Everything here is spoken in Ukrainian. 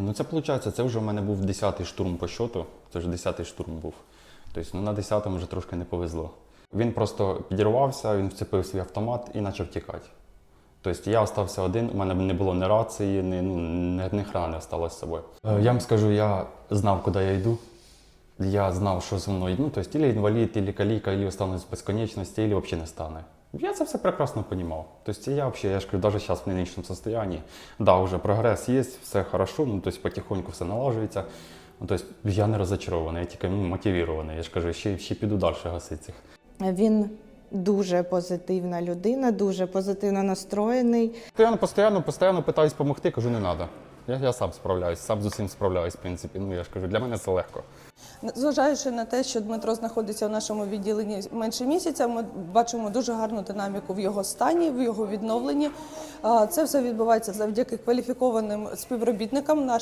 Ну це виходить, це вже в мене був 10-й штурм по щоту. Це вже 10-й штурм був. Тобто ну, на 10-му вже трошки не повезло. Він просто підірвався, він вцепив свій автомат і почав тікати. Тобто я залишився один, у мене не було ні рації, ні, ну, ні, хрена не осталось з собою. Е, Я вам скажу, я знав, куди я йду. Я знав, що зі мною. Ну, тобто, ілі інвалід, ілі каліка, ілі останусь в безконечності, ілі взагалі не стане. Я це все прекрасно розумів. Тобто я взагалі, я ж кажу, навіть зараз в нинішньому стані, да, вже прогрес є, все хорошо, ну, тобто потихоньку все налажується. Ну, тобто я не розочарований, я тільки ну, мотивований. Я ж кажу, ще, ще піду далі гасити цих. Він дуже позитивна людина, дуже позитивно настроєний. Постійно, постійно, постійно питаюсь допомогти, кажу, не треба. Я, я сам справляюсь, сам з усім справляюсь, в принципі. Ну я ж кажу, для мене це легко. Зважаючи на те, що Дмитро знаходиться в нашому відділенні менше місяця, ми бачимо дуже гарну динаміку в його стані, в його відновленні. Це все відбувається завдяки кваліфікованим співробітникам нашої.